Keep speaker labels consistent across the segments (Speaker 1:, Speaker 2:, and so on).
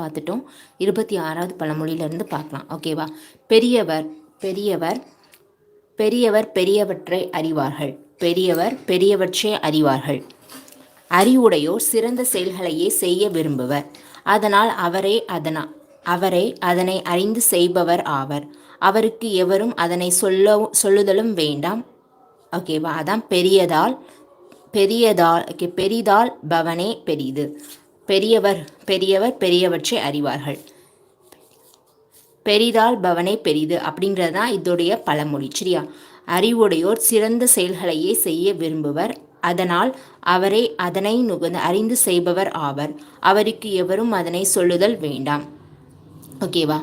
Speaker 1: பார்த்துட்டோம். இருபத்தி ஆறாவது பழமொழியிலேருந்து பார்க்கலாம். ஓகேவா பெரியவர் பெரியவர் பெரியவர் பெரியவற்றை அறிவார்கள். பெரியவர் பெரியவற்றை அறிவார்கள். அறிவுடையோர் சிறந்த செயல்களையே செய்ய விரும்புவர். அதனால் அவரே அதனா அவரே அதனை அறிந்து செய்பவர் ஆவர். அவருக்கு எவரும் அதனை சொல்ல சொல்லுதலும் வேண்டாம். ஓகேவா அதான் பெரியதால் பெரியதால் ஓகே பெரிதால் பவனே பெரிது. பெரியவர் பெரியவர் பெரியவற்றை அறிவார்கள். பெரிதால் பவனை பெரிது அப்படிங்கிறது தான் இதோடைய பழமொழி சரியா? அறிவுடையோர் சிறந்த செயல்களையே செய்ய விரும்புவர். அதனால் அவரே அதனை நுகர்ந்து அறிந்து செய்பவர் ஆவர். அவருக்கு எவரும் அதனை சொல்லுதல் வேண்டாம். ஓகேவா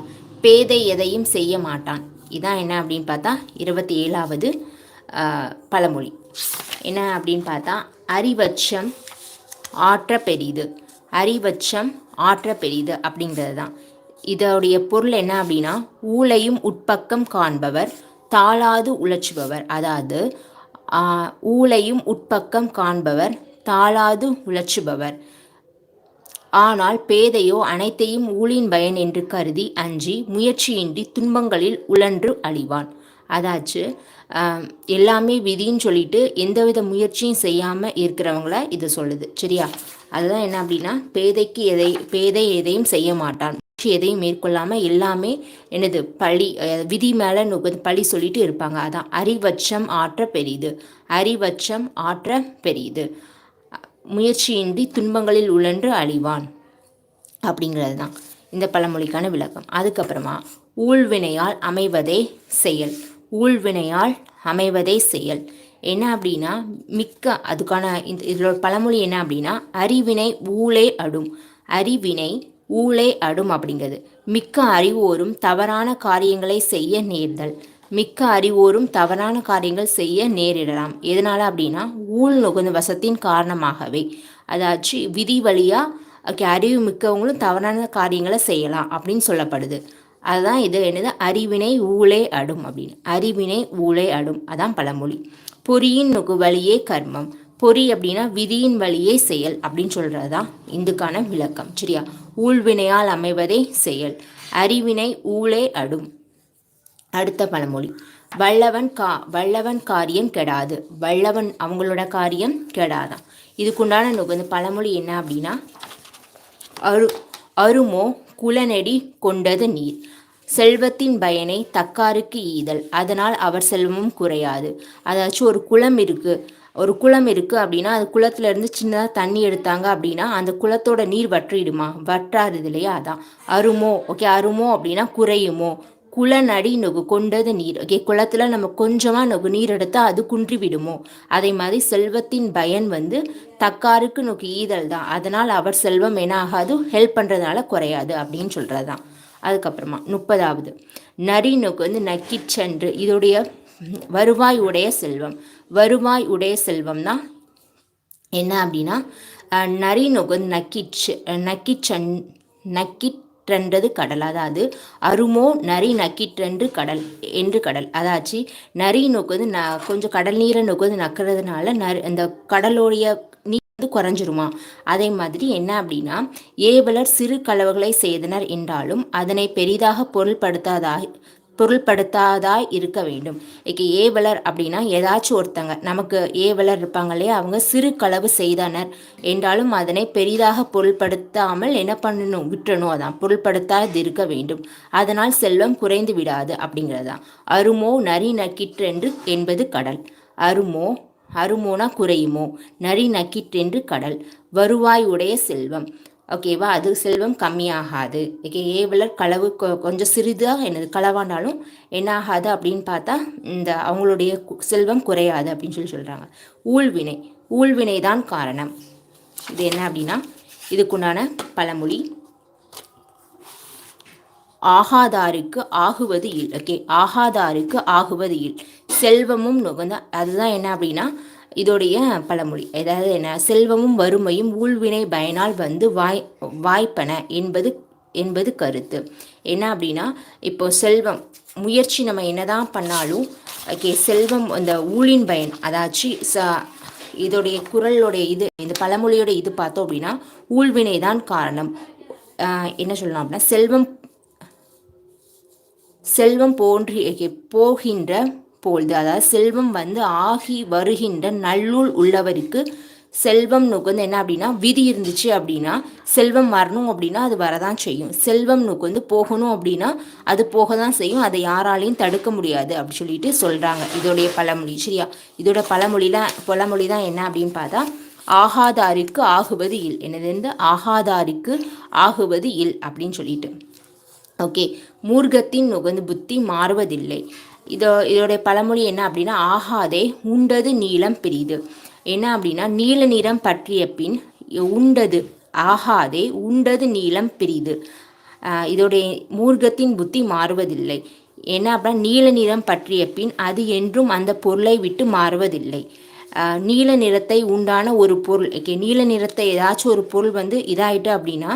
Speaker 1: பேதை எதையும் செய்ய மாட்டான். இதான் என்ன அப்படின்னு பார்த்தா இருபத்தி ஏழாவது பழமொழி. என்ன அப்படின்னு பார்த்தா அறிவச்சம் ஆற்ற பெரிது. அறிவச்சம் ஆற்ற பெரிது அப்படிங்கிறது தான் இதோடைய பொருள் என்ன அப்படின்னா ஊழையும் உட்பக்கம் காண்பவர் தாளாது உழைச்சுபவர். அதாவது ஊழையும் உட்பக்கம் காண்பவர் தாளாது உழைச்சுபவர். ஆனால் பேதையோ அனைத்தையும் ஊழின் பயன் என்று கருதி அஞ்சி முயற்சியின்றி துன்பங்களில் உழன்று அழிவான். அதாச்சு எல்லாமே விதின்னு சொல்லிட்டு எந்தவித முயற்சியும் செய்யாமல் இருக்கிறவங்கள இது சொல்லுது. சரியா? அதுதான் என்ன அப்படின்னா பேதைக்கு எதை பேதை எதையும் செய்ய மாட்டான். எதையும் மேற்கொள்ளாமல் எல்லாமே என்னது பழி விதி மேலே பழி சொல்லிட்டு இருப்பாங்க. அதான் அறிவச்சம் ஆற்ற பெரியது அறிவச்சம் ஆற்ற பெரியது முயற்சியின்றி துன்பங்களில் உழன்று அழிவான். அப்படிங்கிறது தான் இந்த பழமொழிக்கான விளக்கம். அதுக்கப்புறமா ஊழ்வினையால் அமைவதே செயல். ஊழ்வினையால் அமைவதே செயல். என்ன அப்படின்னா மிக்க அதுக்கான இந்த இதோட பழமொழி என்ன அப்படின்னா அறிவினை ஊழே அடும். அறிவினை ஊழே அடும் அப்படிங்கிறது. மிக்க அறிவோரும் தவறான காரியங்களை செய்ய நேர்தல். மிக்க அறிவோரும் தவறான காரியங்கள் செய்ய நேரிடலாம். எதனால் அப்படின்னா ஊழ் நுகர்ந்த வசத்தின் காரணமாகவே. அதாச்சு விதி வழியாக அறிவு மிக்கவங்களும் தவறான காரியங்களை செய்யலாம் அப்படின்னு சொல்லப்படுது. அதுதான் இது என்னது? அறிவினை ஊழே அடும் அப்படின்னு. அறிவினை ஊழே அடும். அதான் பழமொழி. பொறியின் நுகு வழியே கர்மம். பொறி அப்படின்னா விதியின் வழியே செயல் அப்படின்னு சொல்கிறது தான் இந்துக்கான விளக்கம். சரியா? ஊழ்வினையால் அமைவதே செயல். அறிவினை ஊழே அடும். அடுத்த பழமொழி. வல்லவன் கா வல்லவன் காரியம் கெடாது. வல்லவன் அவங்களோட காரியம் கெடாதான். இதுக்குண்டான நுகர்ந்து பழமொழி என்ன அப்படின்னா அரு அருமோ குலநெடி கொண்டது நீர். செல்வத்தின் பயனை தக்காருக்கு ஈதல். அதனால் அவர் செல்வமும் குறையாது. அதாச்சும் ஒரு குளம் இருக்குது ஒரு குளம் இருக்குது அப்படின்னா அது குளத்துலேருந்து சின்னதாக தண்ணி எடுத்தாங்க அப்படின்னா அந்த குளத்தோட நீர் வற்றிடுமா? வற்றாருது இல்லையா அதான். அருமோ ஓகே அருமோ அப்படின்னா குறையுமோ? குளநடி நொகு கொண்டது நீர். ஓகே குளத்தில் நம்ம கொஞ்சமாக நொகு நீர் எடுத்தால் அது குன்றி விடுமோ? அதே மாதிரி செல்வத்தின் பயன் வந்து தக்காருக்கு நொகு ஈதல் தான். அதனால் அவர் செல்வம் என்ன ஆகாது ஹெல்ப் பண்ணுறதுனால குறையாது அப்படின்னு சொல்கிறது தான் அதுக்கப்புறமா முப்பதாவது. நரி நொகு வந்து நக்கிச்சென்று இதோடைய வருவாய் உடைய செல்வம். வருவாய் உடைய செல்வம்னா என்ன அப்படின்னா நரி வந்து நக்கிச்சு நக்கிச்சன் நக்கிற்றன்றது கடல். அதாவது அருமோ நரி நக்கிற்றென்று கடல் என்று கடல். அதாச்சு நரி வந்து ந கொஞ்சம் கடல் நீரை நோக்கு வந்து நக்கிறதுனால நரி அந்த கடலோடைய வந்து குறைஞ்சிருமா? அதே மாதிரி என்ன அப்படின்னா ஏவலர் சிறு களவுகளை செய்தனர் என்றாலும் அதனை பெரிதாக பொருள்படுத்தாதாக பொருள்படுத்தாதாய் இருக்க வேண்டும். இங்கே ஏவலர் அப்படின்னா ஏதாச்சும் ஒருத்தங்க நமக்கு ஏவலர் இருப்பாங்க இல்லையா? அவங்க சிறு களவு செய்தனர் என்றாலும் அதனை பெரிதாக பொருள்படுத்தாமல் என்ன பண்ணணும்? விட்டணும் அதான். பொருள்படுத்தாது இருக்க வேண்டும். அதனால் செல்வம் குறைந்து விடாது அப்படிங்கிறதான் அருமோ நரி நக்கிற்றென்று என்பது கடல். அருமோ அருமோனா குறையுமோ? நரி நக்கிற்றென்று கடல். வருவாய் உடைய செல்வம். ஓகேவா அது செல்வம் கம்மியாகாது. ஓகே ஏவலர் களவு கொஞ்சம் சிறிதாக என்னது களவாண்டாலும் என்ன ஆகாது அப்படின்னு பார்த்தா இந்த அவங்களுடைய செல்வம் குறையாது அப்படின்னு சொல்லி சொல்கிறாங்க ஊழ்வினை. ஊழ்வினை தான் காரணம். இது என்ன அப்படின்னா இதுக்குண்டான பழமொழி. ஆகாதாருக்கு ஆகுவது இல். ஓகே ஆகாதாருக்கு ஆகுவது இல். செல்வமும் நுகர்ந்த அதுதான் என்ன அப்படின்னா இதோடைய பழமொழி. ஏதாவது என்ன? செல்வமும் வறுமையும் ஊழ்வினை பயனால் வந்து வாய் வாய்ப்பன என்பது என்பது கருத்து. என்ன அப்படின்னா இப்போ செல்வம் முயற்சி நம்ம என்னதான் பண்ணாலும் ஓகே செல்வம் அந்த ஊழின் பயன். அதாச்சு ச இதோடைய குரலோடைய இது இந்த பழமொழியோட இது பார்த்தோம் அப்படின்னா ஊழ்வினை தான் காரணம். என்ன சொல்லலாம் அப்படின்னா செல்வம் செல்வம் போன்றி போகின்ற பொழுது அதாவது செல்வம் வந்து ஆகி வருகின்ற நல்லூல் உள்ளவருக்கு செல்வம் நுகர்ந்து என்ன அப்படின்னா விதி இருந்துச்சு அப்படின்னா செல்வம் வரணும் அப்படின்னா அது வரதான் செய்யும். செல்வம் நுகர்ந்து போகணும் அப்படின்னா அது போக தான் செய்யும். அதை யாராலையும் தடுக்க முடியாது அப்படி சொல்லிட்டு சொல்கிறாங்க இதோடைய பழமொழி. சரியா? இதோட பழமொழிலாம் பழமொழி தான் என்ன அப்படின்னு பார்த்தா ஆகாதாரிக்கு ஆகுவது இல். என்னது வந்து ஆகாதாருக்கு ஆகுவது இல் அப்படின்னு சொல்லிட்டு. ஓகே. மூர்க்கத்தின் நுகர்ந்து புத்தி மாறுவதில்லை. இதோ இதோடைய பழமொழி என்ன அப்படின்னா ஆகாதே உண்டது நீளம் பெரிது. என்ன அப்படின்னா நீல நிறம் பற்றிய பின் உண்டது ஆகாதே உண்டது நீளம் பெரிது. இதோடைய மூர்க்கத்தின் புத்தி மாறுவதில்லை. என்ன அப்படின்னா நீல நிறம் பற்றிய பின் அது என்றும் அந்த பொருளை விட்டு மாறுவதில்லை. நீல நிறத்தை உண்டான ஒரு பொருள். ஓகே நீல நிறத்தை ஏதாச்சும் ஒரு பொருள் வந்து இதாயிட்டு அப்படின்னா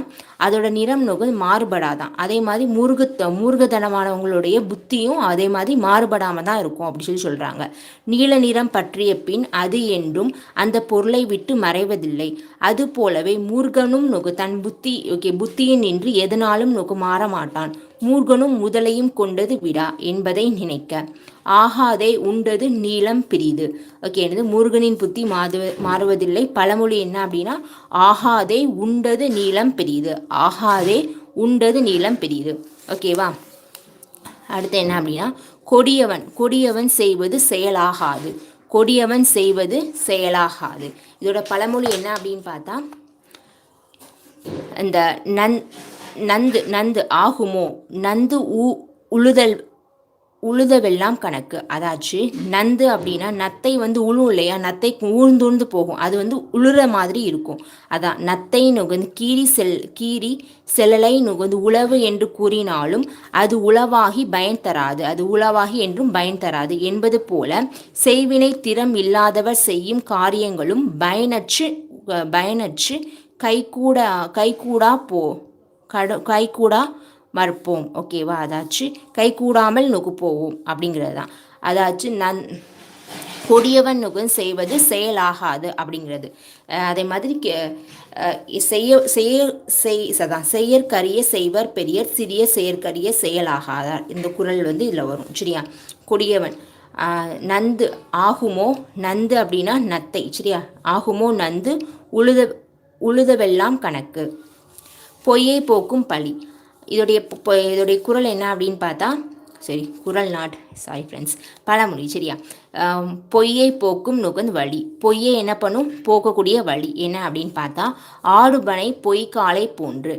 Speaker 1: அதோட நிறம் நோக்கம் மாறுபடாதான். அதே மாதிரி முருகத்த மூர்க்கத்தனமானவங்களுடைய புத்தியும் அதே மாதிரி மாறுபடாம தான் இருக்கும் அப்படி சொல்லி சொல்றாங்க. நீல நிறம் பற்றிய பின் அது என்றும் அந்த பொருளை விட்டு மறைவதில்லை. அது போலவே மூர்க்கனும் நோக்கு தன் புத்தி ஓகே புத்தியின் நின்று எதனாலும் நோக்கு மாற மாட்டான். மூர்கனும் முதலையும் கொண்டது விடா என்பதை நினைக்க. ஆகாதே உண்டது நீளம் பிரிது. ஓகே என்னது? முருகனின் புத்தி மாது மாறுவதில்லை. பழமொழி என்ன அப்படின்னா ஆகாதே உண்டது நீளம் பிரிது. ஆகாதே உண்டது நீளம் பிரிது. ஓகேவா அடுத்து என்ன அப்படின்னா கொடியவன். கொடியவன் செய்வது செயலாகாது. கொடியவன் செய்வது செயலாகாது. இதோட பழமொழி என்ன அப்படின்னு பார்த்தா இந்த நன் நந்து நந்து ஆகுமோ? நந்து ஊ உழுதல் உழுதவெல்லாம் கணக்கு. அதாச்சு நந்து அப்படின்னா நத்தை வந்து உழும் இல்லையா? நத்தை ஊழ்ந்துழ்ந்து போகும். அது வந்து உழுற மாதிரி இருக்கும். அதான் நத்தை நுகர்ந்து கீரி செல் கீரி செல்லலை நுகர்ந்து உழவு என்று கூறினாலும் அது உளவாகி பயன் தராது. அது உளவாகி என்றும் பயன் தராது. என்பது போல செய்வினை திறம் இல்லாதவர் செய்யும் காரியங்களும் பயனற்று பயனற்று கைகூட கைகூடா போ கட கைகூடா மறுப்போம். ஓகேவா அதாச்சு. கை கூடாமல் போவோம் அப்படிங்கிறது தான் அதாச்சு நன் கொடியவன் நுகன் செய்வது செயலாகாது அப்படிங்கிறது. அதே மாதிரி கே- செய்ய செய்ய செய் சதான் செயற்கரிய செய்வர் பெரியர் சிறிய செயற்கரிய செயலாகாதார் இந்த குறள் வந்து இதில் வரும் சரியா? கொடியவன் நந்து ஆகுமோ? நந்து அப்படின்னா நத்தை சரியா? ஆகுமோ நந்து? உழுத உழுதவெல்லாம் கணக்கு. பொய்யை போக்கும் பழி. இதோடைய இதோடைய குரல் என்ன அப்படின்னு பார்த்தா சரி குரல் நாட் சாரி ஃப்ரெண்ட்ஸ் பழமொழி சரியா? பொய்யை போக்கும் நுகர்ந்து வழி. பொய்யை என்ன பண்ணும்? போக்கக்கூடிய வழி. என்ன அப்படின்னு பார்த்தா ஆடுபனை பொய்க்காலை போன்று.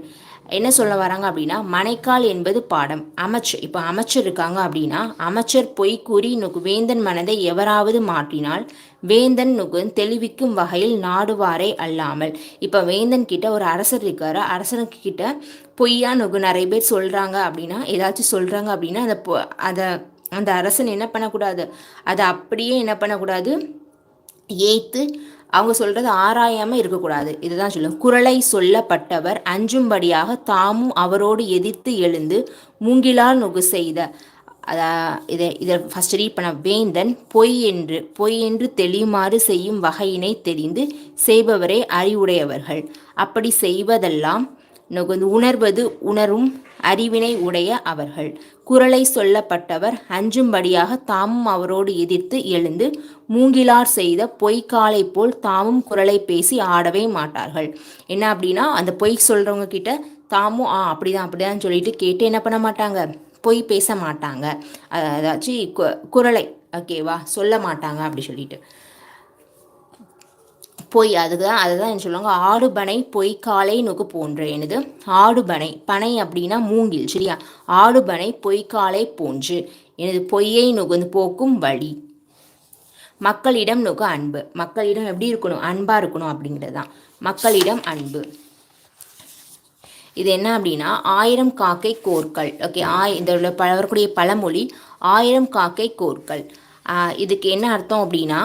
Speaker 1: என்ன சொல்ல வராங்க அப்படின்னா மனைக்கால் என்பது பாடம். அமைச்சர் இப்போ அமைச்சர் இருக்காங்க அப்படின்னா அமைச்சர் பொய் கூறி நுகு வேந்தன் மனதை எவராவது மாற்றினால் வேந்தன் நுகன் தெளிவிக்கும் வகையில் நாடுவாரே அல்லாமல். இப்போ வேந்தன் கிட்ட ஒரு அரசர் இருக்காரு. அரசனுக்கு கிட்ட பொய்யா நுகு நிறைய பேர் சொல்கிறாங்க அப்படின்னா ஏதாச்சும் சொல்கிறாங்க அப்படின்னா அதை பொ- அதை அந்த அரசன் என்ன பண்ணக்கூடாது? அதை அப்படியே என்ன பண்ணக்கூடாது? ஏத்து அவங்க சொல்றது ஆராயாம இருக்கக்கூடாது. இதுதான் சொல்லும் குரலை சொல்லப்பட்டவர் அஞ்சும்படியாக தாமும் அவரோடு எதிர்த்து எழுந்து மூங்கிலால் நுகு செய்த அதா இதை இதை ஃபஸ்ட் ரீட் பண்ண வேந்தன் பொய் என்று பொய் என்று தெளியுமாறு செய்யும் வகையினை தெரிந்து செய்பவரே அறிவுடையவர்கள். அப்படி செய்வதெல்லாம் நுகர்ந்து உணர்வது உணரும் அறிவினை உடைய அவர்கள். குரலை சொல்லப்பட்டவர் அஞ்சும்படியாக தாமும் அவரோடு எதிர்த்து எழுந்து மூங்கிலார் செய்த பொய்க்காலை போல் தாமும் குரலை பேசி ஆடவே மாட்டார்கள். என்ன அப்படின்னா அந்த பொய் சொல்றவங்க கிட்ட தாமும் ஆ அப்படிதான் அப்படிதான் சொல்லிட்டு கேட்டு என்ன பண்ண மாட்டாங்க? பொய் பேச மாட்டாங்க. அதாச்சு கு- குரலை ஓகேவா சொல்ல மாட்டாங்க அப்படி சொல்லிட்டு. பொய் அதுக்கு தான் அதுதான் என்ன சொல்லுவாங்க? ஆடுபனை பொய்க்காலை நுகு போன்ற எனது. ஆடுபனை பனை அப்படின்னா மூங்கில் சரியா? ஆடுபனை பொய்க்காலை போன்று. எனது பொய்யை நுகர்ந்து போக்கும் வழி. மக்களிடம் நுகு அன்பு. மக்களிடம் எப்படி இருக்கணும்? அன்பா இருக்கணும் அப்படிங்கிறது தான் மக்களிடம் அன்பு. இது என்ன அப்படின்னா ஆயிரம் காக்கை கோர்கள். ஓகே ஆய் இதோட ப வரக்கூடிய பழமொழி ஆயிரம் காக்கை கோர்கள். இதுக்கு என்ன அர்த்தம் அப்படின்னா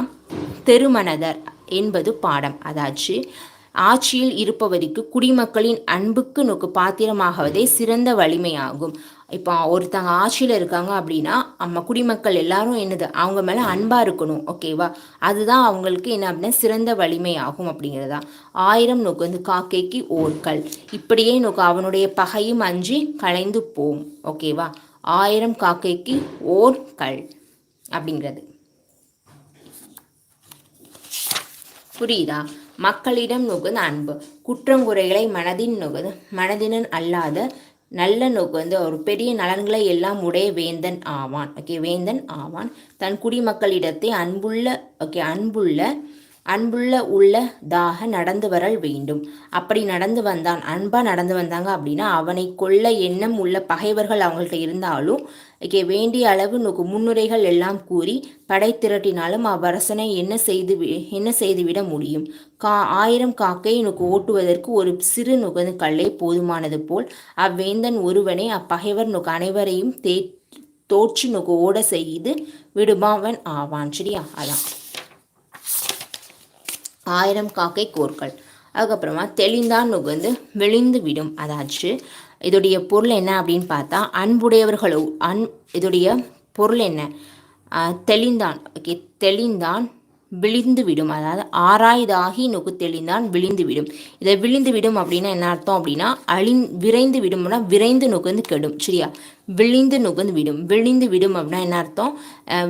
Speaker 1: தெருமனதர். என்பது பாடம். அதாச்சு ஆட்சியில் இருப்பவருக்கு குடிமக்களின் அன்புக்கு நோக்கு பாத்திரமாகவதே சிறந்த வலிமையாகும். இப்போ ஒருத்தங்க ஆட்சியில் இருக்காங்க அப்படின்னா நம்ம குடிமக்கள் எல்லாரும் என்னது? அவங்க மேலே அன்பாக இருக்கணும் ஓகேவா அதுதான் அவங்களுக்கு என்ன அப்படின்னா சிறந்த வலிமை ஆகும் அப்படிங்கிறதா. ஆயிரம் நோக்கு வந்து காக்கைக்கு ஓர்கள் இப்படியே நோக்கு அவனுடைய பகையும் அஞ்சி கலைந்து போம் ஓகேவா ஆயிரம் காக்கைக்கு ஓர்கள் அப்படிங்கிறது. புரியுதா? மக்களிடம் நுகுந்த அன்பு. குற்றங்குறைகளை மனதின் நுகுது மனதினன் அல்லாத நல்ல நோக்கு வந்து ஒரு பெரிய நலன்களை எல்லாம் உடைய வேந்தன் ஆவான். ஓகே வேந்தன் ஆவான். தன் குடிமக்களிடத்தை அன்புள்ள ஓகே அன்புள்ள அன்புள்ள உள்ளதாக நடந்து வரல் வேண்டும். அப்படி நடந்து வந்தான் அன்பாக நடந்து வந்தாங்க அப்படின்னா அவனை கொல்ல எண்ணம் உள்ள பகைவர்கள் அவங்கள்ட்ட இருந்தாலும் இங்கே வேண்டிய அளவு நோக்கு முன்னுரைகள் எல்லாம் கூறி படை திரட்டினாலும் அவ்வரசனை என்ன செய்து என்ன செய்துவிட முடியும்? கா ஆயிரம் காக்கை நோக்கு ஓட்டுவதற்கு ஒரு சிறு நுகர்ந்து கல்லை போதுமானது போல் அவ்வேந்தன் ஒருவனே அப்பகைவர் நோக்கு அனைவரையும் தே தோற்று நோக்கு ஓட செய்து விடுபாவன் ஆவான். சரியா? அதான். ஆயிரம் காக்கை கோர்கள். அதுக்கப்புறமா தெளிந்தான் நுகர்ந்து விழிந்து விடும். அதாச்சு இதோடைய பொருள் என்ன அப்படின்னு பார்த்தா அன்புடையவர்களோ அன் இதோடைய பொருள் என்ன? தெளிந்தான். ஓகே தெளிந்தான் விழிந்து விடும். அதாவது ஆராய்தாகி நோக்கு தெளிந்தான் விழிந்து விடும். இதை விழிந்து விடும் அப்படின்னா என்ன அர்த்தம் அப்படின்னா அழிந் விரைந்து விடும்னா விரைந்து நுகர்ந்து கெடும். சரியா? விழிந்து நுகர்ந்து விடும். விழிந்து விடும் அப்படின்னா என்ன அர்த்தம்?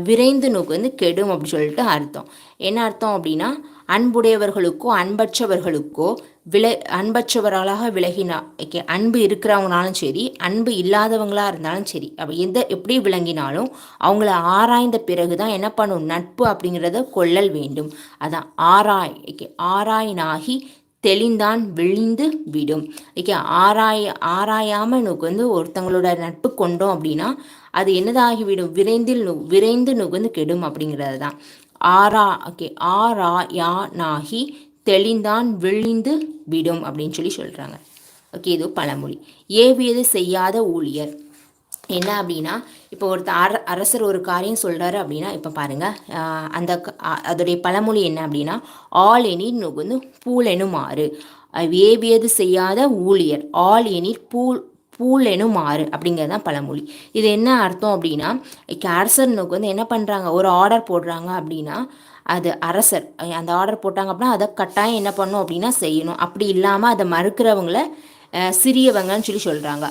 Speaker 1: விரைந்து நுகர்ந்து கெடும் அப்படின்னு சொல்லிட்டு அர்த்தம். என்ன அர்த்தம் அப்படின்னா அன்புடையவர்களுக்கோ அன்பற்றவர்களுக்கோ விலை அன்பற்றவர்களாக விலகினா ஓகே அன்பு இருக்கிறவங்கனாலும் சரி அன்பு இல்லாதவங்களாக இருந்தாலும் சரி அப்போ எந்த எப்படி விளங்கினாலும் அவங்கள ஆராய்ந்த பிறகு தான் என்ன பண்ணும்? நட்பு அப்படிங்கிறத கொள்ளல் வேண்டும். அதான் ஆராய் ஓகே ஆராயினாகி தெளிந்தான் விழிந்து விடும். ஓகே ஆராய ஆராயாமல் நுக்கு வந்து ஒருத்தங்களோட நட்பு கொண்டோம் அப்படின்னா அது என்னதாகிவிடும்? விரைந்தில் விரைந்து நுகர்ந்து கெடும் அப்படிங்கிறது தான் ஆரா ஓகே ஆரா யா நாகி தெளிந்தான் விழிந்து விடும் அப்படின்னு சொல்லி சொல்கிறாங்க ஓகே இது பழமொழி. ஏவியது செய்யாத ஊழியர். என்ன அப்படின்னா இப்போ ஒருத்தர் அர அரசர் ஒரு காரியம் சொல்கிறாரு அப்படின்னா இப்போ பாருங்கள் அந்த அதோடைய பழமொழி என்ன அப்படின்னா ஆல் எனிர் நுகுந்து பூல் எனுமாறு ஏவியது செய்யாத ஊழியர். ஆல் எனிர் பூல் பூலெனும் மாறு ஆறு அப்படிங்கிறது தான் பழமொழி. இது என்ன அர்த்தம் அப்படின்னா அரசர் நோக்கு வந்து என்ன பண்ணுறாங்க ஒரு ஆர்டர் போடுறாங்க அப்படின்னா அது அரசர் அந்த ஆர்டர் போட்டாங்க அப்படின்னா அதை கட்டாயம் என்ன பண்ணும் அப்படின்னா செய்யணும். அப்படி இல்லாமல் அதை மறுக்கிறவங்கள சிறியவங்கன்னு சொல்லி சொல்கிறாங்க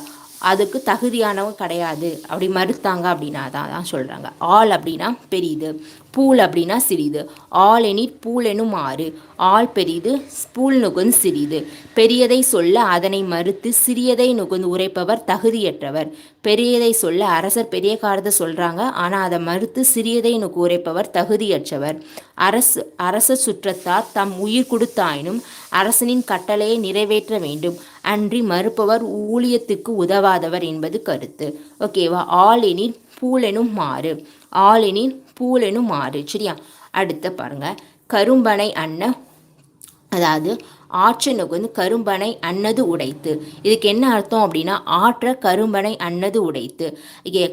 Speaker 1: அதுக்கு தகுதியானவங்க கிடையாது. அப்படி மறுத்தாங்க அப்படின்னா தான் தான் சொல்கிறாங்க ஆள் அப்படின்னா பெரியது பூல் அப்படின்னா சிறிது. ஆள் எனில் பூல் எனும் ஆறு. ஆள் பெரிது ஸ்பூல் நுகுந்து சிறிது. பெரியதை சொல்ல அதனை மறுத்து சிறியதை நுகுந்து உரைப்பவர் தகுதியற்றவர். பெரியதை சொல்ல அரசர் பெரிய காரத்தை சொல்கிறாங்க ஆனால் அதை மறுத்து சிறியதை நுகு உரைப்பவர் தகுதியற்றவர். அரசு அரச சுற்றத்தார் தம் உயிர் கொடுத்தாயினும் அரசனின் கட்டளையை நிறைவேற்ற வேண்டும். அன்றி மறுப்பவர் ஊழியத்துக்கு உதவாதவர் என்பது கருத்து. ஓகேவா? ஆள் எனில் பூலெனும் மாறு ஆளெனின் பூலெனும் மாறு சரியா? அடுத்த பாருங்க. கரும்பனை அன்ன அதாவது ஆற்றனுக்கு வந்து கரும்பனை அன்னது உடைத்து. இதுக்கு என்ன அர்த்தம் அப்படின்னா ஆற்ற கரும்பனை அன்னது உடைத்து.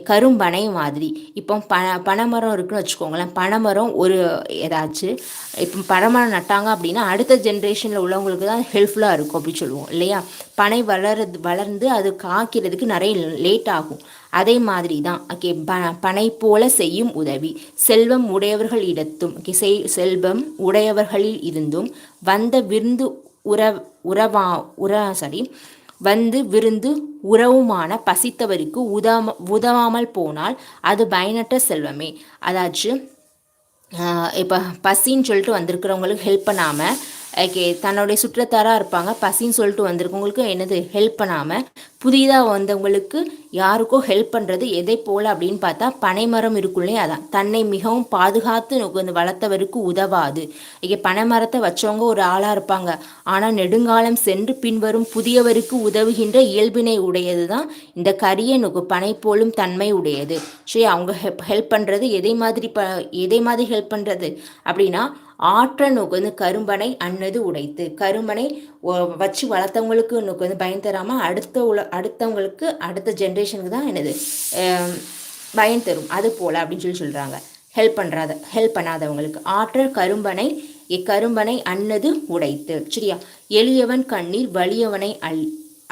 Speaker 1: கரும்பனை மாதிரி. இப்போ ப பனைமரம் இருக்குன்னு வச்சுக்கோங்களேன். பனைமரம் ஒரு ஏதாச்சும் இப்போ பனைமரம் நட்டாங்க அப்படின்னா அடுத்த ஜென்ரேஷனில் உள்ளவங்களுக்கு தான் ஹெல்ப்ஃபுல்லாக இருக்கும் அப்படின்னு சொல்லுவோம் இல்லையா? பனை வளர்றது வளர்ந்து அது காய்க்கிறதுக்கு நிறைய லேட் ஆகும். அதே மாதிரி தான் ஓகே ப பனை போல செய்யும் உதவி. செல்வம் உடையவர்கள் இடத்தும் ஓகே செய் செல்வம் உடையவர்களில் இருந்தும் வந்த விருந்து உற உறவா உற சாரி வந்து விருந்து உறவுமான பசித்தவருக்கு உதவ உதவாமல் போனால் அது பயனற்ற செல்வமே. அதாச்சும் இப்போ பசின்னு சொல்லிட்டு வந்திருக்கிறவங்களுக்கு ஹெல்ப் பண்ணாமல் ஓகே தன்னுடைய சுற்றத்தாராக இருப்பாங்க. பசின்னு சொல்லிட்டு வந்திருக்கவங்களுக்கு என்னது? ஹெல்ப் பண்ணாமல் புதிதாக வந்தவங்களுக்கு யாருக்கோ ஹெல்ப் பண்ணுறது எதை போல் அப்படின்னு பார்த்தா பனைமரம் இருக்குள்ளே அதான். தன்னை மிகவும் பாதுகாத்து வந்து வளர்த்தவருக்கு உதவாது. இங்கே பனைமரத்தை வச்சவங்க ஒரு ஆளாக இருப்பாங்க. ஆனால் நெடுங்காலம் சென்று பின்வரும் புதியவருக்கு உதவுகின்ற இயல்பினை உடையது தான் இந்த கரிய நுகு பனை போலும் தன்மை உடையது. சரி அவங்க ஹெல்ப் ஹெல்ப் பண்ணுறது எதை மாதிரி ப எதை மாதிரி ஹெல்ப் பண்ணுறது அப்படின்னா ஆற்ற வந்து கரும்பனை அன்னது உடைத்து கரும்பனை வச்சு வளர்த்தவங்களுக்கு நுகர்ந்து பயன் தராமல் அடுத்த உல அடுத்தவங்களுக்கு அடுத்த ஜென்ரேஷனுக்கு தான் என்னது பயன் தரும். அது போல் அப்படின்னு சொல்லி சொல்கிறாங்க ஹெல்ப் பண்ணுறாத ஹெல்ப் பண்ணாதவங்களுக்கு. ஆற்றல் கரும்பனை இக்கரும்பனை அன்னது உடைத்து. சரியா? எளியவன் கண்ணீர் வலியவனை அல்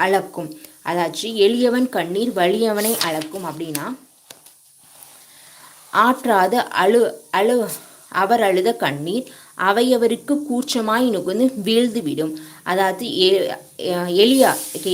Speaker 1: அளக்கும். அதாச்சு எளியவன் கண்ணீர் வலியவனை அளக்கும் அப்படின்னா ஆற்றாத அழு அழு அவர் அழுத கண்ணீர் அவையவருக்கு கூச்சமாய் நுகுந்து வீழ்ந்து விடும் அதாவது எளியா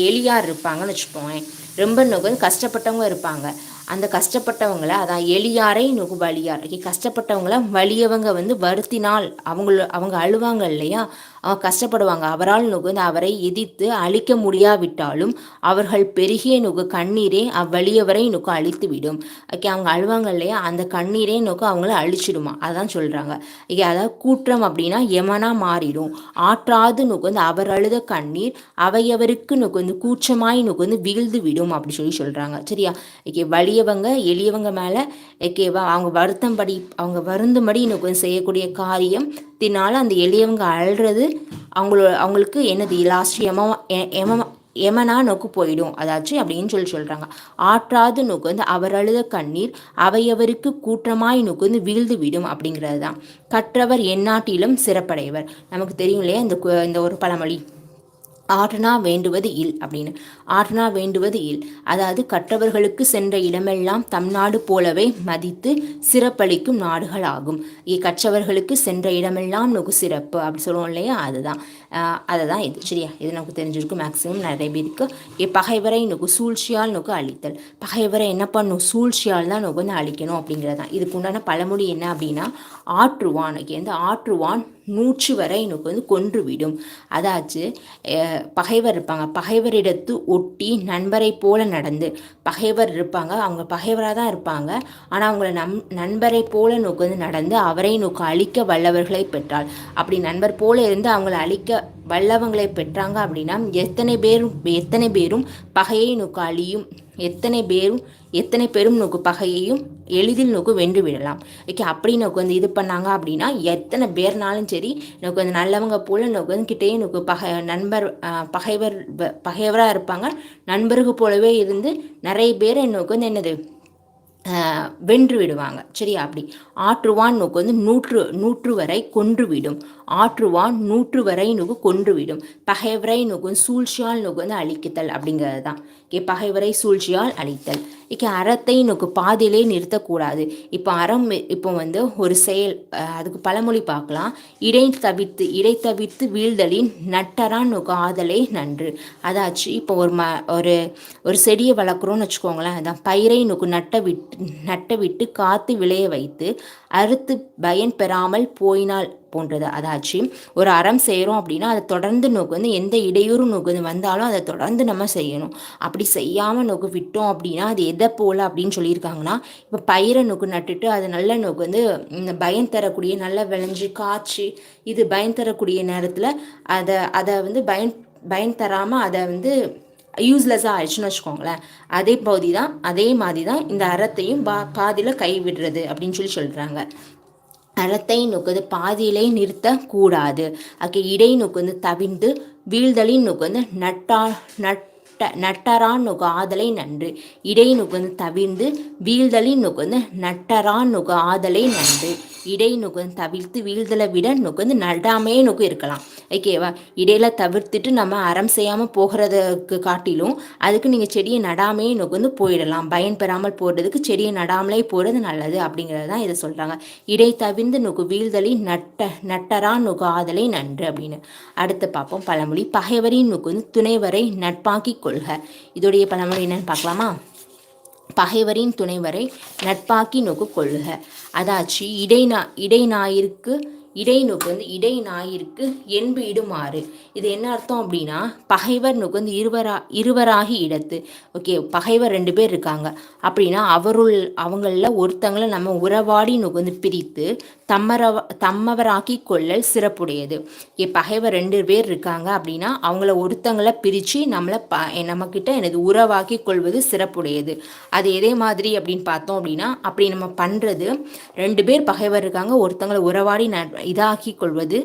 Speaker 1: எளியார் இருப்பாங்கன்னு வச்சுப்போங்க ரொம்ப நுகர்ந்து கஷ்டப்பட்டவங்க இருப்பாங்க. அந்த கஷ்டப்பட்டவங்கள அதான் எளியாரை நுகு வலியார் கஷ்டப்பட்டவங்கள வலியவங்க வந்து வருத்தினால் அவங்கள அவங்க அழுவாங்க இல்லையா? அவங்க கஷ்டப்படுவாங்க. அவரால் நுகுந்து அவரை எதிர்த்து அழிக்க முடியாவிட்டாலும் அவர்கள் பெருகிய நுகு கண்ணீரே அவ்வழியவரை நுக்கு அழித்து விடும் ஓகே அவங்க அழுவாங்க இல்லையா? அந்த கண்ணீரே நோக்கு அவங்கள அழிச்சிடுமா? அதான் சொல்கிறாங்க ஓகே அதாவது கூற்றம் அப்படின்னா எமனா மாறிடும். ஆற்றாது நுகுந்து அவர் அழுத கண்ணீர் அவையவருக்கு நுகுந்து கூச்சமாய் நுகுந்து வீழ்ந்து விடும் அப்படி சொல்லி சொல்கிறாங்க சரியா? ஓகே பெரியவங்க எளியவங்க மேலே ஓகேவா அவங்க வருத்தம் படி அவங்க வருந்தும்படி நுகுந்து செய்யக்கூடிய காரியம். தினால அந்த எளியவங்க அழுறது அவங்களோட அவங்களுக்கு என்னது லாஸ்ட் எம எம எமனா நோக்கு போயிடும். அதாச்சும் அப்படின்னு சொல்லி சொல்கிறாங்க ஆற்றாது நுகுந்து அவர் அழுத கண்ணீர் அவையவருக்கு கூற்றமாய் நுகுந்து வீழ்ந்து விடும் அப்படிங்கிறது தான் கற்றவர் எந்நாட்டிலும் சிறப்படைவர். நமக்கு தெரியும் இல்லையா இந்த இந்த ஒரு பழமொழி? ஆற்றனா வேண்டுவது இல் அப்படின்னு. ஆற்றனா வேண்டுவது இல். அதாவது கற்றவர்களுக்கு சென்ற இடமெல்லாம் தம் நாடு போலவே மதித்து சிறப்பளிக்கும் நாடுகள் ஆகும் கற்றவர்களுக்கு சென்ற இடமெல்லாம் நொகு சிறப்பு அப்படி சொல்லுவோம் இல்லையா? அதுதான். அதை தான் இது. சரியா? இது நமக்கு தெரிஞ்சிருக்கும். மேக்ஸிமம் நிறைய பேருக்கு பகைவரை நுகு சூழ்ச்சியால் நொகு அழித்தல். பகைவரை என்ன பண்ணும் சூழ்ச்சியால் தான் நுகு வந்து அழிக்கணும் அப்படிங்கிறது தான் இதுக்கு உண்டான பழமொழி என்ன அப்படின்னா ஆற்றுவான். எந்த ஆற்றுவான் நூற்று வரை எனக்கு வந்து கொன்றுவிடும். அதாச்சு பகைவர் இருப்பாங்க. பகைவரிடத்து ஒட்டி நண்பரை போல நடந்து பகைவர் இருப்பாங்க. அவங்க பகைவராக தான் இருப்பாங்க. ஆனால் அவங்கள நம் நண்பரை போல நோக்கு வந்து நடந்து அவரை நோக்கு அழிக்க வல்லவர்களை பெற்றால் அப்படி நண்பர் போல இருந்து அவங்கள அழிக்க வல்லவங்களை பெற்றாங்க அப்படின்னா எத்தனை பேரும் எத்தனை பேரும் பகையை நோக்கு அழியும் எத்தனை பேரும் எத்தனை பேரும் நோக்கு பகையையும் எளிதில் நோக்கு வென்று விடலாம். ஓகே அப்படி நோக்கு வந்து இது பண்ணாங்க அப்படின்னா எத்தனை பேர்னாலும் சரி நோக்கு வந்து நல்லவங்க போல நோக்கு வந்து கிட்டேயே நோக்கு பகை நண்பர் பகைவர் பகைவராக இருப்பாங்க. நண்பர்கள் போலவே இருந்து நிறைய பேர் நோக்கு வந்து என்னது வென்று விடுவாங்க. சரியா? அப்படி ஆற்றுவான் நோக்கு வந்து நூற்று நூற்று வரை கொன்று விடும். ஆற்றுவான் நூற்று வரை நுகு கொன்றுவிடும். பகைவரை நோக்கு சூழ்ச்சியால் நோக்கு வந்து அழிக்குத்தல் அப்படிங்கிறது தான் இங்கே பகைவரை சூழ்ச்சியால் அழித்தல். இங்கே அறத்தை நோக்கு பாதியிலே நிறுத்தக்கூடாது. இப்போ அறம் இப்போ வந்து ஒரு செயல் அதுக்கு பழமொழி பார்க்கலாம். இடை தவிர்த்து இடை தவிர்த்து வீழ்தலின் நட்டரான் நோக்கு ஆதலே நன்று. அதாச்சு இப்போ ஒரு ம ஒரு ஒரு செடியை வளர்க்குறோன்னு வச்சுக்கோங்களேன் அதான் பயிரை நோக்கு நட்ட விட்டு நட்ட விட்டு காத்து விளைய வைத்து அறுத்து பயன் பெறாமல் போயினால் போன்றது. அதாச்சு ஒரு அறம் செய்கிறோம் அப்படின்னா அதை தொடர்ந்து நோக்கு வந்து எந்த இடையூறும் நோக்கு வந்து வந்தாலும் அதை தொடர்ந்து நம்ம செய்யணும். அப்படி செய்யாமல் நோக்கு விட்டோம் அப்படின்னா அது எதை போல் அப்படின்னு சொல்லியிருக்காங்கன்னா இப்போ பயிரை நோக்கு நட்டுட்டு அது நல்ல நோக்கு வந்து இந்த பயன் தரக்கூடிய நல்லா விளைஞ்சி காய்ச்சி இது பயன் தரக்கூடிய நேரத்தில் அதை அதை வந்து பயன் பயன் தராமல் அதை வந்து யூஸ்லெஸ்ஸாக ஆயிடுச்சுன்னு வச்சுக்கோங்களேன் அதே பகுதி தான் அதே மாதிரி தான் இந்த அறத்தையும் பா பாதியில் கைவிடுறது அப்படின்னு சொல்லி சொல்கிறாங்க அறத்தை நோக்குது பாதியிலே நிறுத்தக்கூடாது. அக்கே இடை நோக்குந்து தவிர்ந்து வீழ்தலின் நோக்குந்து நட்டா நட் நட்ட நட்டரான் நுக ஆதலை நன்று. இடை நுகர்ந்து தவிர்ந்து வீழ்தலின் நுகர்ந்து நட்டரான் நுக ஆதலை நன்று. இடை நுகர்ந்து தவிர்த்து வீழ்தலை விட நுகர்ந்து நடாமே நுகு இருக்கலாம். ஓகேவா இடையில தவிர்த்துட்டு நம்ம அறம் செய்யாமல் போகிறதுக்கு காட்டிலும் அதுக்கு நீங்கள் செடியை நடாமே நுகர்ந்து போயிடலாம். பயன்பெறாமல் போடுறதுக்கு செடியை நடாமலே போடுறது நல்லது அப்படிங்கிறது தான் இதை சொல்கிறாங்க இடை தவிர்ந்து நுகு வீழ்தலை நட்ட நட்டரா நுகாதலை நன்று அப்படின்னு. அடுத்து பார்ப்போம். பழமொழி பகைவரின் நுகுந்து துணைவரை நட்பாக்கி கொள்க. இதோடைய பழமொழி என்னன்னு பார்க்கலாமா? பகைவரின் துணைவரை நட்பாக்கி நோக்கு கொள்ளுக அதாச்சு இடைநா இடைநாயிற்கு இடை இடை நாயிற்கு என்பு இடுமாறு இது என்ன அர்த்தம் அப்படின்னா பகைவர் நுகர்ந்து இருவரா இருவராகி இடத்து. ஓகே பகைவர் ரெண்டு பேர் இருக்காங்க. அப்படின்னா அவருள் அவங்களில் ஒருத்தங்களை நம்ம உறவாடி நுகர்ந்து பிரித்து தம்மர தம்மவராக்கி கொள்ளல் சிறப்புடையது. ஏ பகைவர் ரெண்டு பேர் இருக்காங்க அப்படின்னா அவங்கள ஒருத்தங்களை பிரித்து நம்மளை ப நம்மக்கிட்ட எனது உறவாக்கி கொள்வது சிறப்புடையது. அது எதே மாதிரி அப்படின்னு பார்த்தோம் அப்படின்னா அப்படி நம்ம பண்ணுறது ரெண்டு பேர் பகைவர் இருக்காங்க ஒருத்தங்களை உறவாடி ந இதாக்கி கொள்வது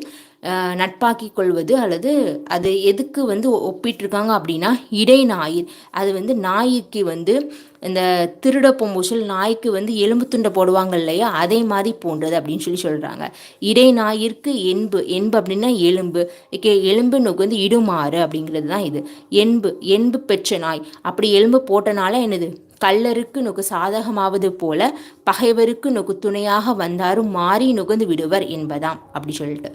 Speaker 1: நட்பாக்கி கொள்வது அல்லது அது எதுக்கு வந்து ஒப்பிட்டிருக்காங்க அப்படின்னா இடைநாயிர் அது வந்து நாய்க்கு வந்து இந்த திருட பொம்பூசல் நாய்க்கு வந்து எலும்பு துண்டை போடுவாங்க இல்லையா? அதே மாதிரி போன்றது அப்படின்னு சொல்லி சொல்கிறாங்க இடை நாயிற்கு என்பு என்பு அப்படின்னா எலும்பு. ஓகே எலும்பு நோக்கு வந்து இடுமாறு அப்படிங்கிறது தான் இது. என்பு என்பு பெற்ற நாய். அப்படி எலும்பு போட்டனால என்னது? கல்லருக்கு நொக்கு சாதகமாவது போல பகைவருக்கு நொக்கு துணையாக வந்தாரும் மாறி நுகர்ந்து விடுவர் என்பதாம். அப்படி சொல்லிட்டு.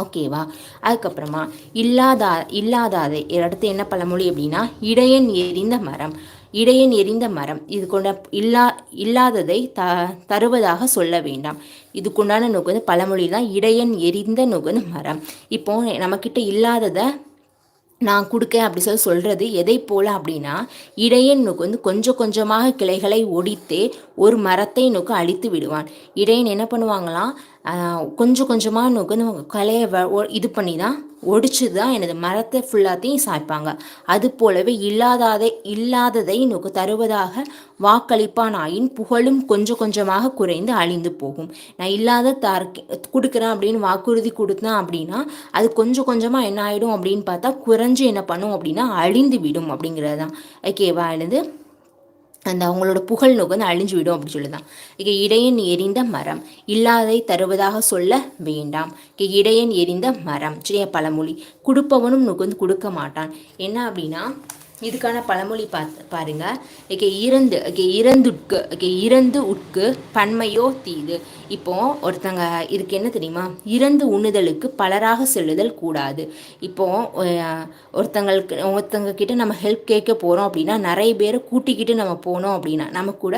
Speaker 1: ஓகேவா அதுக்கப்புறமா இல்லாதா இல்லாதாதை. அடுத்து என்ன பழமொழி அப்படின்னா இடையன் எரிந்த மரம். இடையன் எரிந்த மரம். இது கொண்ட இல்லா இல்லாததை த தருவதாக சொல்ல வேண்டாம். இதுக்குண்டான நோக்கு வந்து பழமொழி தான் இடையன் எரிந்த நுகர்ந்து மரம். இப்போ நம்மக்கிட்ட இல்லாததை நான் கொடுக்கேன் அப்படி சொல்லி சொல்கிறது எதை போல் அப்படின்னா இடையன் நோக்கு வந்து கொஞ்சம் கொஞ்சமாக கிளைகளை ஒடித்து ஒரு மரத்தை நோக்கு அழித்து விடுவான். இடையன் என்ன பண்ணுவாங்களாம்? கொஞ்சம் கொஞ்சமாக நுகர்ந்து கலையை இது பண்ணி தான் ஒடிச்சு தான் எனது மரத்தை ஃபுல்லாத்தையும் சாய்ப்பாங்க. அது போலவே இல்லாததை இல்லாததை நோக்கு தருவதாக வாக்களிப்பான் ஆயின் புகழும் கொஞ்சம் கொஞ்சமாக குறைந்து அழிந்து போகும். நான் இல்லாத தர் கொடுக்குறேன் அப்படின்னு வாக்குறுதி கொடுத்தேன் அப்படின்னா அது கொஞ்சம் கொஞ்சமாக என்ன ஆகிடும் அப்படின்னு பார்த்தா குறைஞ்சு என்ன பண்ணும் அப்படின்னா அழிந்து விடும் அப்படிங்கிறது தான் ஓகேவா எழுது அந்த அவங்களோட புகழ் நோக்கு வந்து அழிஞ்சு விடும் அப்படின்னு சொல்லுதான். இங்கே இடையன் எரிந்த மரம் இல்லாதை தருவதாக சொல்ல வேண்டாம். இங்கே இடையன் எரிந்த மரம் சரியா பழமொழி? கொடுப்பவனும் நோக்கு வந்து கொடுக்க மாட்டான். என்ன அப்படின்னா இதுக்கான பழமொழி பார்த்து பாருங்க. ஓகே இறந்து ஓகே இறந்துட்கு ஓகே இறந்து உட்கு பன்மையோ தீது. இப்போ ஒருத்தங்க இதுக்கு என்ன தெரியுமா? இறந்து உண்ணுதலுக்கு பலராக செல்லுதல் கூடாது. இப்போ ஒருத்தங்களுக்கு ஒருத்தங்க கிட்ட நம்ம ஹெல்ப் கேட்க போகிறோம் அப்படின்னா நிறைய பேரை கூட்டிக்கிட்டு நம்ம போனோம் அப்படின்னா நம்ம கூட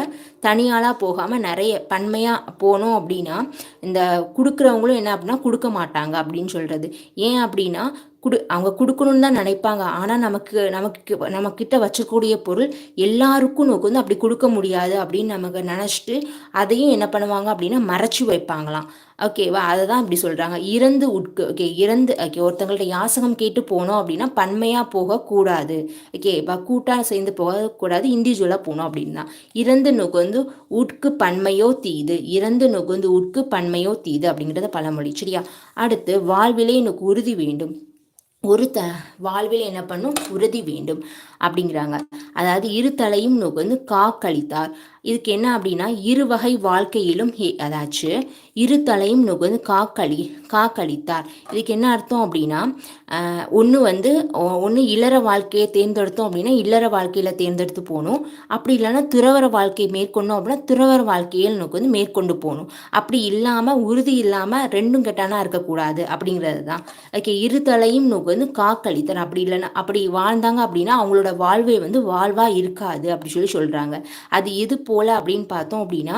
Speaker 1: தனியாளாக போகாமல் நிறைய பன்மையாக போனோம் அப்படின்னா இந்த கொடுக்குறவங்களும் என்ன அப்படின்னா கொடுக்க மாட்டாங்க அப்படின்னு சொல்கிறது ஏன் அப்படின்னா குடு அவங்க கொடுக்கணுன்னு தான் நினைப்பாங்க. ஆனால் நமக்கு நமக்கு நம்மக்கிட்ட வச்சக்கூடிய பொருள் எல்லாருக்கும் நோக்கு வந்து அப்படி கொடுக்க முடியாது அப்படின்னு நமக்கு நினச்சிட்டு அதையும் என்ன பண்ணுவாங்க அப்படின்னா மறைச்சி வைப்பாங்களாம். ஓகேவா அதை தான் இப்படி சொல்கிறாங்க இறந்து உட்கு ஓகே இறந்து ஓகே ஒருத்தங்கள்ட்ட யாசகம் கேட்டு போனோம் அப்படின்னா பன்மையாக போகக்கூடாது. ஓகேவா கூட்டாக சேர்ந்து போகக்கூடாது இண்டிவிஜுவலாக போகணும் அப்படின்னு. தான் இறந்து நுகர்ந்து உட்கு பன்மையோ தீது. இறந்து நுகர்ந்து உட்கு பன்மையோ தீது அப்படிங்கிறத பழமொழி. சரியா? அடுத்து வாழ்விலே எனக்கு உறுதி வேண்டும். ஒரு த வாழ்வில் என்ன பண்ணும்? உறுதி வேண்டும். அப்படிங்கிறாங்க. அதாவது இரு தலையும் நோக்கு வந்து காக்களித்தார். இதுக்கு என்ன அப்படின்னா இரு வகை வாழ்க்கையிலும் அதாச்சு இரு தலையும் நோக்கு வந்து காக்களி காக்களித்தார். இதுக்கு என்ன அர்த்தம் அப்படின்னா ஒன்று வந்து ஒன்று இளர வாழ்க்கையை தேர்ந்தெடுத்தோம் அப்படின்னா இல்லற வாழ்க்கையில் தேர்ந்தெடுத்து போகணும். அப்படி இல்லைன்னா துறவர வாழ்க்கையை மேற்கொண்டோம் அப்படின்னா துறவர வாழ்க்கையில் நோக்கு வந்து மேற்கொண்டு போகணும். அப்படி இல்லாமல் உறுதி இல்லாமல் ரெண்டும் கெட்டானா இருக்கக்கூடாது அப்படிங்கிறது தான். ஓகே இரு தலையும் நோக்கு வந்து காக்களித்தார். அப்படி இல்லைன்னா அப்படி வாழ்ந்தாங்க அப்படின்னா அவங்களோட வாழ்வே வந்து வாழ்வாக இருக்காது அப்படி சொல்லி சொல்கிறாங்க அது எது போ போல் அப்படின்னு பார்த்தோம் அப்படின்னா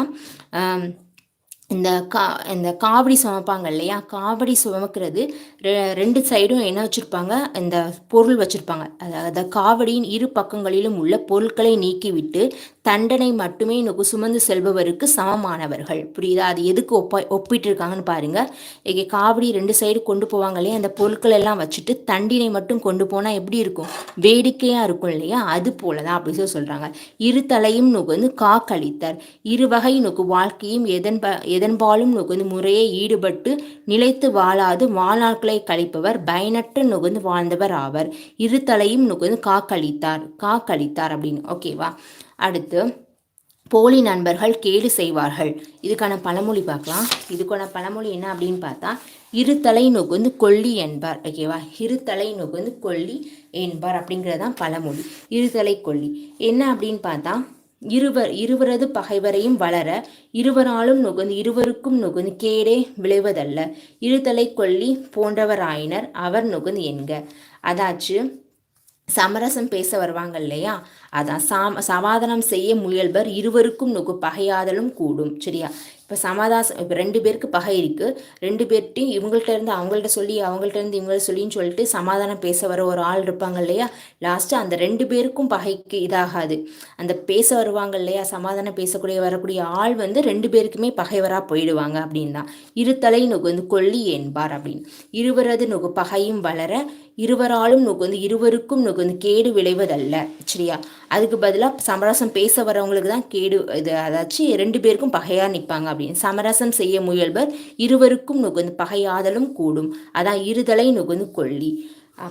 Speaker 1: இந்த கா இந்த காவடி சுமப்பாங்க இல்லையா? காவடி சுமக்கிறது ரெ ரெண்டு சைடும் என்ன வச்சுருப்பாங்க? இந்த பொருள் வச்சுருப்பாங்க. அதாவது காவடியின் இரு பக்கங்களிலும் உள்ள பொருட்களை நீக்கிவிட்டு தண்டனை மட்டுமே நோக்கு சுமந்து செல்பவருக்கு சமமானவர்கள். புரியுதா? அது எதுக்கு ஒப்ப ஒப்பிட்டு இருக்காங்கன்னு பாருங்கள் இங்கே காவடி ரெண்டு சைடு கொண்டு போவாங்க இல்லையா? அந்த பொருட்கள் எல்லாம் வச்சுட்டு தண்டினை மட்டும் கொண்டு போனால் எப்படி இருக்கும்? வேடிக்கையாக இருக்கும் இல்லையா? அது போல தான் அப்படி சொல்லி சொல்கிறாங்க இரு தலையும் நோக்கு வந்து காக்களித்தர். இரு வகை நோக்கு வாழ்க்கையும் எதன் எதன்பாலும் நுகர்ந்து முறையே ஈடுபட்டு நிலைத்து வாழாது வாழ்நாட்களை கழிப்பவர் பயனற்ற நுகர்ந்து வாழ்ந்தவர் ஆவர். இருதலையும் நுகர்ந்து காக்களித்தார் காக்களித்தார் அப்படின்னு. ஓகேவா அடுத்து போலி நண்பர்கள் கேடு செய்வார்கள். இதுக்கான பழமொழி பார்க்கலாம். இதுக்கான பழமொழி என்ன அப்படின்னு பார்த்தா இருத்தலை நுகுந்து கொல்லி என்பார். ஓகேவா இருத்தலை நுகுந்து கொல்லி என்பார் அப்படிங்கிறதான் பழமொழி. இருத்தலை கொல்லி. என்ன அப்படின்னு பார்த்தா இருவர் இருவரது பகைவரையும் வளர இருவராலும் நுகர்ந்து இருவருக்கும் நுகுந்து கேடே விளைவதல்ல. இருதலை கொல்லி போன்றவராயினர் அவர் நுகுந்து என்க. அதாச்சு சமரசம் பேச வருவாங்க இல்லையா? அதான் சாம சமாதானம் செய்ய முயல்வர் இருவருக்கும் நுகு பகையாதலும் கூடும். சரியா? இப்போ சமாதாசம் இப்போ ரெண்டு பேருக்கு பகை இருக்குது ரெண்டு பேர்ட்டையும் இவங்கள்ட்ட இருந்து அவங்கள்ட்ட சொல்லி அவங்கள்ட்ட இருந்து இவங்கள்ட்ட சொல்லின்னு சொல்லிட்டு சமாதானம் பேச வர ஒரு ஆள் இருப்பாங்க இல்லையா? லாஸ்ட்டு அந்த ரெண்டு பேருக்கும் பகைக்கு இதாகாது. அந்த பேச வருவாங்க இல்லையா? சமாதானம் பேசக்கூடிய வரக்கூடிய ஆள் வந்து ரெண்டு பேருக்குமே பகைவராக போயிடுவாங்க அப்படின்னு தான் இருத்தலை நுகு கொல்லி என்பார் அப்படின்னு. இருவரது நுகு பகையும் வளர இருவராலும் நுகுந்து இருவருக்கும் நுகுந்து கேடு விளைவதல்ல சரியா? அதுக்கு பதிலாக சமரசம் பேச வரவங்களுக்கு தான் கேடு இது அதாச்சு ரெண்டு பேருக்கும் பகையாக நிற்பாங்க அப்படின்னு சமரசம் செய்ய முயல்வர் இருவருக்கும் நுகர்ந்து பகையாதலும் கூடும். அதான் இருதலை நுகர்ந்து கொல்லி.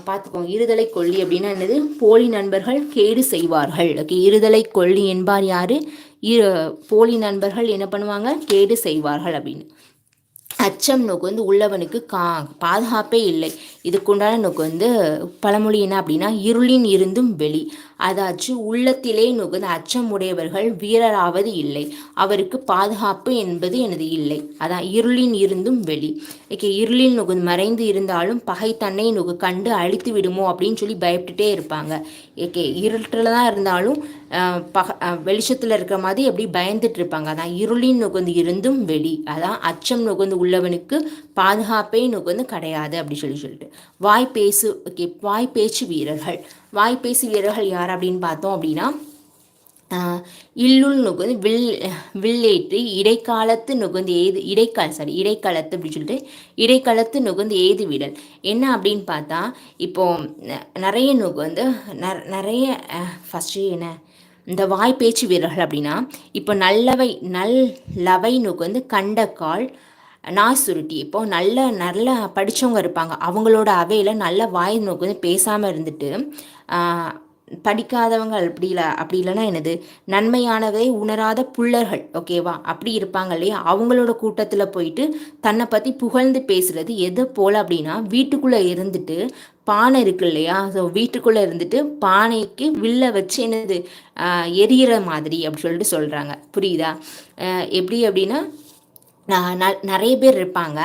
Speaker 1: பார்த்துக்கோங்க. இருதலை கொல்லி அப்படின்னா என்னது? போலி நண்பர்கள் கேடு செய்வார்கள். ஓகே இருதலை கொல்லி என்பார் யாரு? போலி நண்பர்கள் என்ன பண்ணுவாங்க? கேடு செய்வார்கள் அப்படின்னு. அச்சம் நோக்கு வந்து உள்ளவனுக்கு கா பாதுகாப்பே இல்லை. இதுக்குண்டான நோக்கு வந்து பழமொழி என்ன அப்படின்னா இருளின் இருந்தும் வெளி. அதாச்சு உள்ளத்திலே நுகர்ந்த அச்சம் உடையவர்கள் வீரராவது இல்லை. அவருக்கு பாதுகாப்பு என்பது எனது இல்லை. அதான் இருளின் இருந்தும் வெளி. ஓகே இருளின் நுகர்ந்து மறைந்து இருந்தாலும் பகை தன்னை நுகு கண்டு அழித்து விடுமோ அப்படின்னு சொல்லி பயப்பட்டுட்டே இருப்பாங்க. ஓகே இருட்டில் தான் இருந்தாலும் பக வெளிச்சத்தில் இருக்கிற மாதிரி எப்படி பயந்துட்டு இருப்பாங்க. அதான் இருளின் நுகர்ந்து இருந்தும் வெளி. அதான் அச்சம் நுகர்ந்து உள்ளவனுக்கு பாதுகாப்பே நுகர்ந்து கிடையாது அப்படி சொல்லி சொல்லிட்டு. வாய் பேசு ஓகே வாய் பேச்சு வீரர்கள். வாய்ப்பேசி வீரர்கள் யார் அப்படின்னு பார்த்தோம் அப்படின்னா இல்லுள் நுகுந்து வில் வில்லேற்றி இடைக்காலத்து நுகுந்து ஏது இடைக்கால் சாரி இடைக்காலத்து அப்படின்னு சொல்லிட்டு இடைக்காலத்து நுகுந்து ஏது விடல் என்ன அப்படின்னு பார்த்தா இப்போ நிறைய நுகுந்து நிறைய ஃபஸ்ட்டு என்ன இந்த வாய்ப்பேச்சு வீரர்கள் அப்படின்னா இப்போ நல்லவை நல்லவை நுகுந்து கண்டக்கால் நாய் சுருட்டி இப்போ நல்ல நல்ல படித்தவங்க இருப்பாங்க. அவங்களோட அவையில் நல்ல வாய் நோக்கு வந்து பேசாமல் இருந்துட்டு படிக்காதவங்க அப்படி இல்லை அப்படி இல்லைன்னா என்னது? நன்மையானதை உணராத புள்ளர்கள் ஓகேவா? அப்படி இருப்பாங்க இல்லையா? அவங்களோட கூட்டத்தில் போயிட்டு தன்னை பற்றி புகழ்ந்து பேசுகிறது எது போல் அப்படின்னா வீட்டுக்குள்ளே இருந்துட்டு பானை இருக்கு இல்லையா? ஸோ வீட்டுக்குள்ளே இருந்துட்டு பானைக்கு வில்ல வச்சு என்னது? எரியிற மாதிரி அப்படி சொல்லிட்டு சொல்கிறாங்க புரியுதா? எப்படி அப்படின்னா நிறைய பேர் இருப்பாங்க.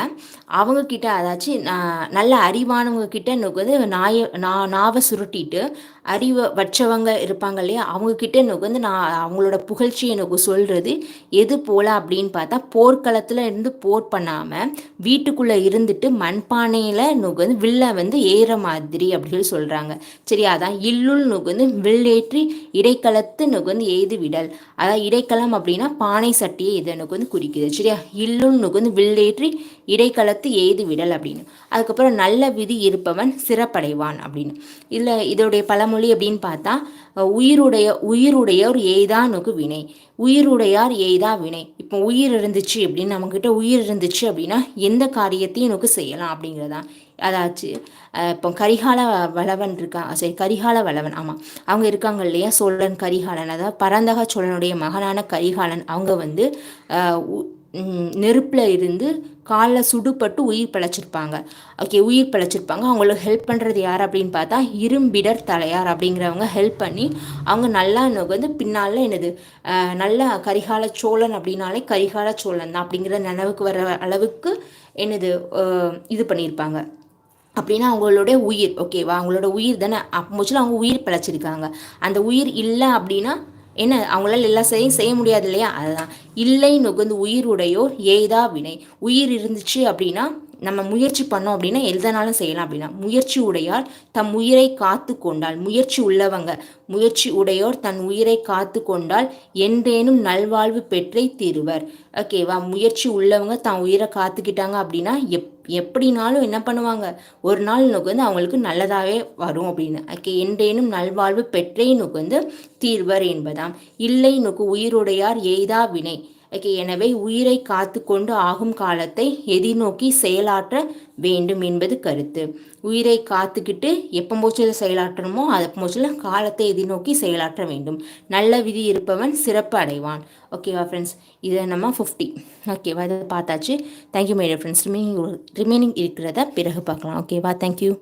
Speaker 1: அவங்கக்கிட்ட அதாச்சும் நல்ல அறிவானவங்க கிட்ட எனக்கு வந்து நாய நான் நாவை சுருட்டிட்டு அறிவை வச்சவங்க இருப்பாங்க இல்லையா அவங்கக்கிட்ட எனக்கு வந்து நான் அவங்களோட புகழ்ச்சி எனக்கு சொல்கிறது எது போல் அப்படின்னு பார்த்தா போர்க்களத்தில் இருந்து போர் பண்ணாமல் வீட்டுக்குள்ளே இருந்துட்டு மண்பானையில் நுகு வந்து வில்ல வந்து ஏற மாதிரி அப்படின்னு சொல்கிறாங்க சரி அதான் இல்லுள் நுகு வந்து வில்லேற்றி இடைக்களத்து நுகு வந்து ஏது விடல். அதான் இடைக்களம் அப்படின்னா பானை சட்டியை இது எனக்கு வந்து குறிக்குது. சரியா? இல்லுள் நுகு வந்து வில்லேற்றி இடைக்களத்து எய்து விடல் அப்படின்னு. அதுக்கப்புறம் நல்ல விதி இருப்பவன் சிறப்படைவான் அப்படின்னு. இதில் இதோடைய பழமொழி அப்படின்னு பார்த்தா உயிருடைய உயிருடையோர் எய்தா நோக்கு வினை. உயிருடையார் எய்தா வினை. இப்போ உயிர் இருந்துச்சு அப்படின்னு நம்மக்கிட்ட உயிர் இருந்துச்சு அப்படின்னா எந்த காரியத்தையும் நோக்கு செய்யலாம் அப்படிங்கிறதான் அதாச்சு இப்போ கரிகால வளவன் இருக்கா? சரி கரிகால வளவன் ஆமாம் அவங்க இருக்காங்க இல்லையா? சோழன் கரிகாலன். அதாவது பரந்தக சோழனுடைய மகனான கரிகாலன். அவங்க வந்து நெருப்பில் இருந்து காலில் சுடுபட்டு உயிர் பிழைச்சிருப்பாங்க. ஓகே உயிர் பிழைச்சிருப்பாங்க. அவங்களுக்கு ஹெல்ப் பண்ணுறது யார் அப்படின்னு பார்த்தா இரும்பிடர் தலையார் அப்படிங்கிறவங்க ஹெல்ப் பண்ணி அவங்க நல்லா வந்து பின்னால் என்னது நல்ல கரிகால சோழன் அப்படின்னாலே கரிகால சோழன் தான் அப்படிங்கிற நினைவுக்கு வர அளவுக்கு என்னது இது பண்ணியிருப்பாங்க. அப்படின்னா அவங்களுடைய உயிர் ஓகேவா அவங்களோட உயிர் தானே? அப்போ அவங்க உயிர் பிழைச்சிருக்காங்க. அந்த உயிர் இல்லை அப்படின்னா என்ன அவங்களால எல்லா செய்யும் செய்ய முடியாது இல்லையா? அதுதான். இல்லை நுகர்ந்து உயிர் உடையோர் ஏதா வினை. உயிர் இருந்துச்சு அப்படின்னா நம்ம முயற்சி பண்ணோம் அப்படின்னா எதனாலும் செய்யலாம் அப்படின்னா. முயற்சி உடையால் தம் உயிரை காத்து கொண்டால் முயற்சி உள்ளவங்க முயற்சி உடையோர் தன் உயிரை காத்து கொண்டால் எந்தேனும் நல்வாழ்வு பெற்றே தீருவர். ஓகேவா முயற்சி உள்ளவங்க தன் உயிரை காத்துக்கிட்டாங்க அப்படின்னா எப் எப்படினாலும் என்ன பண்ணுவாங்க? ஒரு நாள் நுகர்ந்து அவங்களுக்கு நல்லதாகவே வரும் அப்படின்னு. ஓகே என்றேனும் நல்வாழ்வு பெற்றே நுகர்ந்து தீர்வர் என்பதாம். இல்லை நுகு உயிருடையார் எய்தா வினை. ஓகே எனவே உயிரை காத்து கொண்டு ஆகும் காலத்தை எதிர்நோக்கி செயலாற்ற வேண்டும் என்பது கருத்து. உயிரை காத்துக்கிட்டு எப்போ மூச்சில் செயலாற்றணுமோ அது மூச்சில் காலத்தை எதிர்நோக்கி செயலாற்ற வேண்டும். நல்ல விதி இருப்பவன் சிறப்பு அடைவான். ஓகேவா ஃப்ரெண்ட்ஸ் இதை நம்ம ஃபிஃப்டி ஓகேவா இதை பார்த்தாச்சு. Thank you my friends remaining remaining இருக்கிறத பிறகு பார்க்கலாம். ஓகேவா தேங்க்யூ